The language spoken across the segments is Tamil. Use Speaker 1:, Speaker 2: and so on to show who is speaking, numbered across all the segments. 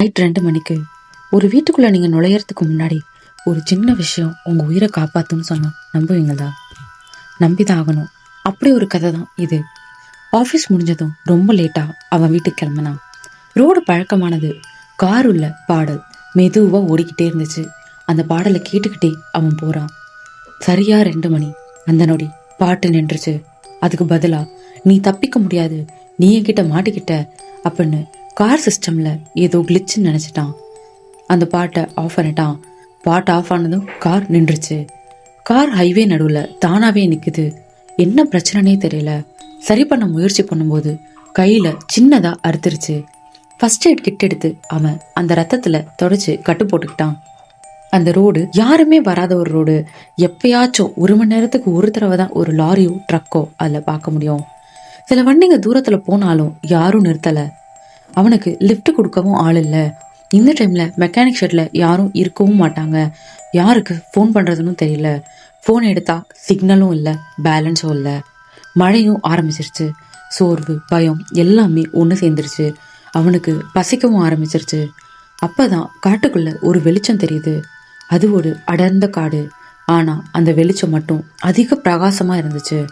Speaker 1: நைட் ரெண்டு மணிக்கு. ஒரு வீட்டுக்குள்ள நீங்க நுழையறதுக்கு முன்னாடி ஒரு சின்ன விஷயம் உங்க உயிரை காப்பாத்தும்னு சொன்னா நம்புவீங்களா? நம்பிதான் ஆகணும். அப்படி ஒரு கதை தான் இது. ஆஃபீஸ் முடிஞ்சதும் ரொம்ப லேட்டா அவன் வீட்டுக்கு கிளம்பினான். ரோடு பழக்கமானது. கார் உள்ள பாடல் மெதுவா ஓடிக்கிட்டே இருந்துச்சு. அந்த பாடலை கேட்டுக்கிட்டே அவன் போறான். சரியா ரெண்டு மணி. அந்த நொடி பாட்டு நின்றுச்சு. அதுக்கு பதிலா நீ தப்பிக்க முடியாது. நீ என்கிட்ட மாட்டிக்கிட்ட அப்படின்னு கார் சிஸ்டமில் ஏதோ கிளிச்சுன்னு நினச்சிட்டான். அந்த பாட்டை ஆஃப் பண்ணிட்டான். பாட்டு ஆஃப் ஆனதும் கார் நின்றுச்சு. கார் ஹைவே நடுவில் தானாகவே நிற்குது என்ன பிரச்சனைனே தெரியல. சரி பண்ண முயற்சி பண்ணும்போது கையில் சின்னதாக அறுத்துருச்சு. ஃபர்ஸ்ட் எய்ட் கிட் எடுத்து அவன் அந்த ரத்தத்தில் தொடச்சி கட்டு போட்டுக்கிட்டான். அந்த ரோடு யாருமே வராத ஒரு ரோடு எப்பயாச்சும் ஒரு மணி நேரத்துக்கு ஒரு தடவை தான் ஒரு லாரியோ ட்ரக்கோ அதில் பார்க்க முடியும். சில வண்டிங்க தூரத்தில் போனாலும் யாரும் நிறுத்தலை. அவனுக்கு லிஃப்ட் கொடுக்கவும் ஆள் இல்லை. இந்த டைமில் மெக்கானிக் ஷெட்டில் யாரும் இருக்கவும் மாட்டாங்க. யாருக்கு ஃபோன் பண்ணுறதுன்னு தெரியல. ஃபோன் எடுத்தால் சிக்னலும் இல்லை பேலன்ஸும் இல்லை. மழையும் ஆரம்பிச்சிருச்சு. சோர்வு பயம் எல்லாமே ஒன்று சேர்ந்துருச்சு. அவனுக்கு பசிக்கவும் ஆரம்பிச்சிருச்சு. அப்பதான் காட்டுக்குள்ளே ஒரு வெளிச்சம் தெரியுது. அது ஒரு அடர்ந்த காடு. ஆனால் அந்த வெளிச்சம் மட்டும் அதிக பிரகாசமாக இருந்துச்சு.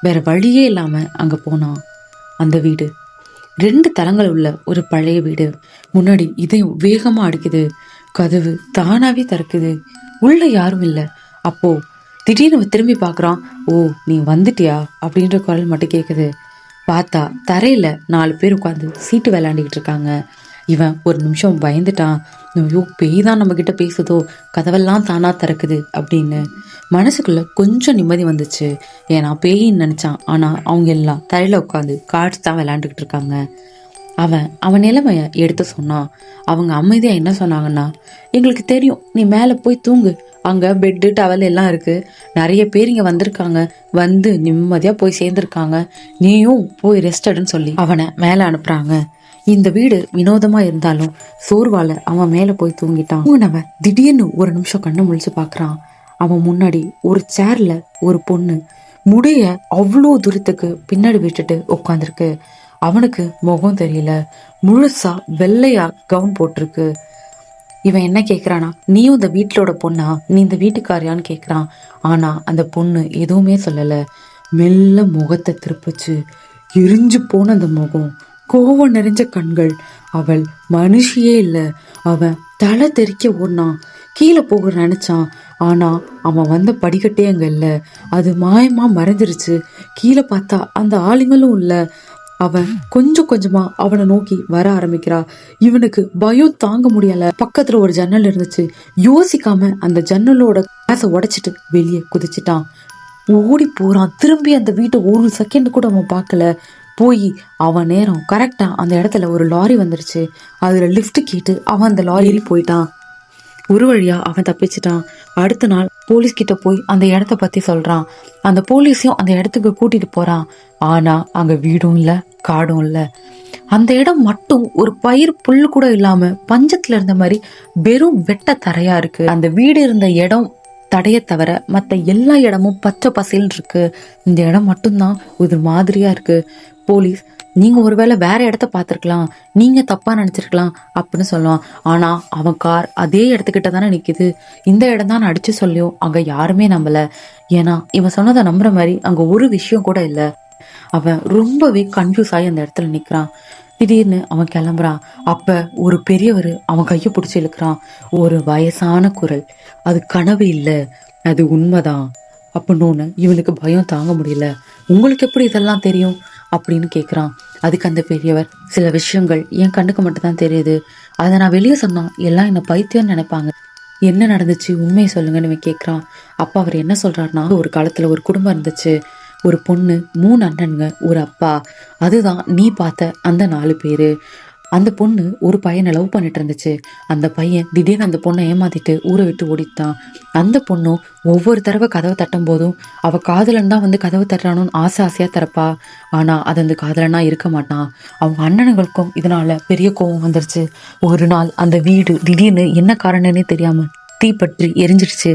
Speaker 1: வேற வழியே இல்லாமல் அங்கே போனான். அந்த வீடு ரெண்டு தளங்கள் உள்ள ஒரு பழைய வீடு. முன்னாடி இதயம் வேகமாக அடிக்குது. கதவு தானாகவே திறக்குது. உள்ளே யாரும் இல்லை. அப்போ திடீர்னு திரும்பி பார்க்கறான் ஓ நீ வந்துட்டியா? அப்படின்ற குரல் மட்டும் கேட்குது பார்த்தா தரையில் நாலு பேர் உட்காந்து சீட்டு விளையாண்டுக்கிட்டு இருக்காங்க. இவன் ஒரு நிமிஷம் பயந்துட்டான். ஐயோ பேய் தான் நம்ம கிட்ட பேசுதோ? கதவெல்லாம் தானாக திறக்குது அப்படின்னு. மனசுக்குள்ள கொஞ்சம் நிம்மதி வந்துச்சு. ஏன்னா பேயின்னு நினைச்சான். ஆனா அவங்க எல்லாம் தரையில உட்காந்து கார்ட்ஸ் தான் விளாண்டுக்கிட்டு இருக்காங்க. அவன் அவன் நிலைமைய எடுத்து சொன்னான். அவங்க அமைதியா என்ன சொன்னாங்கன்னா எங்களுக்கு தெரியும். நீ மேலே போய் தூங்கு. அங்க பெட்டு டவல் எல்லாம் இருக்கு. நிறைய பேர் இங்க வந்திருக்காங்க. வந்து நிம்மதியா போய் சேர்ந்திருக்காங்க. நீயும் போய் ரெஸ்ட்டடுன்னு சொல்லி அவனை மேலே அனுப்புறாங்க. இந்த வீடு வினோதமா இருந்தாலும் சோர்வால அவன் மேல போய் தூங்கிட்டான். தூங்கினவன் திடீர்னு ஒரு நிமிஷம் கண்ணை முழிச்சு பார்க்குறான் அவன் முன்னாடி ஒரு சேர்ல ஒரு பொண்ணு. முடிய அவ்வளோ தூரத்துக்கு பின்னாடி விட்டுட்டு உட்காந்துருக்கு அவனுக்கு முகம் தெரியல. முழுசா வெள்ளையா கவுன் போட்டிருக்கு. இவன் என்ன கேக்குறானா நீயும் இந்த வீட்டிலோட பொண்ணா? நீ இந்த வீட்டுக்காரியான்னு கேக்குறான். ஆனா அந்த பொண்ணு எதுவுமே சொல்லல. மெல்ல முகத்தை திருப்பிச்சு. எரிஞ்சு போன அந்த முகம். கோவம் நிறைஞ்ச கண்கள். அவள் மனுஷியே இல்ல. அவன் தலை தெறிக்க ஓடினான். கீழே போக நினைச்சான். ஆனால் அவன் வந்த படிக்கட்டே அங்கே இல்லை. அது மாயமாக மறைஞ்சிருச்சு. கீழே பார்த்தா அந்த ஆளுங்களும் இல்லை. அவன் கொஞ்சம் கொஞ்சமா அவனை நோக்கி வர ஆரம்பிக்கிறா. இவனுக்கு பயம் தாங்க முடியல. பக்கத்துல ஒரு ஜன்னல் இருந்துச்சு. யோசிக்காம அந்த ஜன்னலோட காசை உடைச்சிட்டு வெளியே குதிச்சிட்டான். ஓடி போறான். திரும்பி அந்த வீட்டை ஒரு செகண்ட் கூட அவன் பார்க்கல. போய் அவன் நேரம் கரெக்டாக அந்த இடத்துல ஒரு லாரி வந்துருச்சு. அதில் லிஃப்ட் கேட்டு அவன் அந்த லாரியில் போயிட்டான். ஒரு வழியா அவன் தப்பிச்சிட்டான். அடுத்த நாள் போலீஸ் கிட்ட போய் அந்த இடத்த பத்தி சொல்றான். அந்த போலீஸையும் அந்த இடத்துக்கு கூட்டிட்டு போறான். ஆனா அங்க வீடும் இல்ல காடும் இல்ல. அந்த இடம் மட்டும் ஒரு பயிர் புல்லு கூட இல்லாம பஞ்சத்துல இருந்த மாதிரி வெறும் வெட்ட தரையா இருக்கு. அந்த வீடு இருந்த இடம் தடைய தவிர மத்த எல்லா இடமும் பச்சை பசேல்னு இருக்கு. இந்த இடம் மட்டும்தான். ஒரு மாதிரியா இருக்கு. போலீஸ் நீங்க ஒருவேளை வேற இடத்த பார்த்துருக்கலாம். நீங்க தப்பா நினைச்சிருக்கலாம் அப்படின்னு சொல்லுவான். ஆனா அவன் கார் அதே இடத்துக்கிட்ட தானே நிக்குது. இந்த இடம் தான் அடிச்சு சொல்லியும் அங்க யாருமே நம்பல. ஏன்னா இவன் சொன்னதை நம்புற மாதிரி அங்க ஒரு விஷயம் கூட இல்ல. அவன் ரொம்பவே கன்ஃபியூஸ் ஆகி அந்த இடத்துல நிற்கிறான் திடீர்னு அவன் கிளம்புறான். அப்ப ஒரு பெரியவர் அவன் கையை பிடிச்சி இழுக்கிறான். ஒரு வயசான குரல். அது கனவு இல்ல. அது உண்மைதான். அப்படின்னு இவனுக்கு பயம் தாங்க முடியல. உங்களுக்கு எப்படி இதெல்லாம் தெரியும்? அப்படின்னு கேட்குறான் அதுக்கு அந்த பெரியவர் சில விஷயங்கள் என் கண்ணுக்கு மட்டும்தான் தெரியுது. அதை நான் வெளியே சொன்னா எல்லாம் என்னை பைத்தியம்னு நினைப்பாங்க. என்ன நடந்துச்சு? உண்மையை சொல்லுங்கன்னு இவன் கேட்குறான் அப்பா அவர் என்ன சொல்கிறாருன்னா ஒரு காலத்துல ஒரு குடும்பம் இருந்துச்சு. ஒரு பொண்ணு மூணு அண்ணனுங்க ஒரு அப்பா. அதுதான் நீ பார்த்த அந்த நாலு பேர். அந்த பொண்ணு ஒரு பையனை லவ் பண்ணிட்டு இருந்துச்சு. அந்த பையன் திடீர்னு அந்த பொண்ணை ஏமாத்திட்டு ஊரை விட்டு ஓடித்தான் அந்த பொண்ணும் ஒவ்வொரு தடவை கதவை தட்டும் போதும் அவ காதலன் தான் வந்து கதவை தட்டுறானுன்னு ஆசை ஆசையாக திறப்பா. ஆனால் அது அந்த காதலனாக இருக்க மாட்டான். அவங்க அண்ணனுங்களுக்கும் இதனால பெரிய கோபம் வந்துருச்சு. ஒரு நாள் அந்த வீடு திடீர்னு என்ன காரணம்னே தெரியாமல் தீப்பற்றி எரிஞ்சிடுச்சு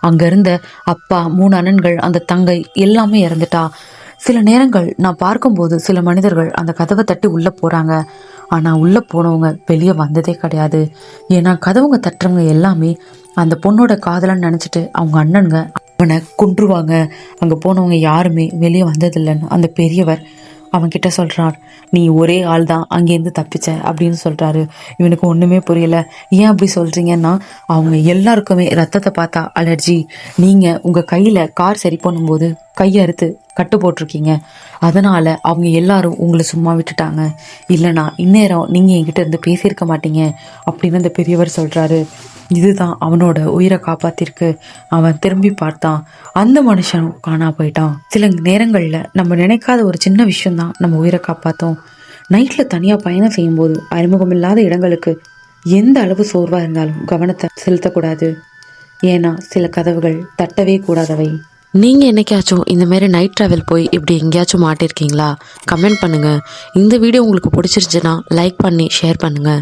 Speaker 1: அங்கே இருந்த அப்பா மூணு அண்ணன்கள் அந்த தங்கை எல்லாமே இறந்துட்டா. சில நேரங்கள் நான் பார்க்கும்போது சில மனிதர்கள் அந்த கதவை தட்டி உள்ள போறாங்க. ஆனால் உள்ளே போனவங்க வெளியே வந்ததே கிடையாது. ஏன்னா கதவுங்க தட்டுறவங்க எல்லாமே அந்த பொண்ணோட காதலன்னு நினச்சிட்டு அவங்க அண்ணனுங்க அவனை கொன்றுவாங்க. அங்கே போனவங்க யாருமே வெளியே வந்ததில்லைன்னு அந்த பெரியவர் அவன்கிட்ட சொல்கிறான் நீ ஒரே ஆள் தான் அங்கேருந்து தப்பிச்ச அப்படின்னு சொல்கிறாரு இவனுக்கு ஒன்றுமே புரியல. ஏன் அப்படி சொல்கிறீங்கன்னா அவங்க எல்லாருக்குமே ரத்தத்தை பார்த்தா அலர்ஜி. நீங்கள் உங்கள் கையில் கார் சரி பண்ணும்போது கையை அறுத்து கட்டு போட்டிருக்கீங்க. அதனால் அவங்க எல்லாரும் உங்களை சும்மா விட்டுட்டாங்க. இல்லைனா இந்நேரம் நீங்கள் என்கிட்ட இருந்து பேசியிருக்க மாட்டீங்க அப்படின்னு அந்த பெரியவர் சொல்கிறாரு இதுதான் அவனோட உயிரை காப்பாத்திருக்கு அவன் திரும்பி பார்த்தான். அந்த மனுஷனும் காணா போயிட்டான். சில நேரங்களில் நம்ம நினைக்காத ஒரு சின்ன விஷயம்தான் நம்ம உயிரை காப்பாற்றும் நைட்டில் தனியாக பயணம் செய்யும்போது அறிமுகமில்லாத இடங்களுக்கு எந்த அளவு சோர்வாக இருந்தாலும் கவனத்தை செலுத்தக்கூடாது. ஏன்னா சில கதவுகள் தட்டவே கூடாதவை.
Speaker 2: நீங்கள் என்னைக்காச்சும் இந்த மாதிரி நைட் ட்ராவல் போய் இப்படி எங்கேயாச்சும் மாட்டிருக்கீங்களா? கமெண்ட் பண்ணுங்கள் இந்த வீடியோ உங்களுக்கு பிடிச்சிருந்துச்சுன்னா லைக் பண்ணி ஷேர் பண்ணுங்கள்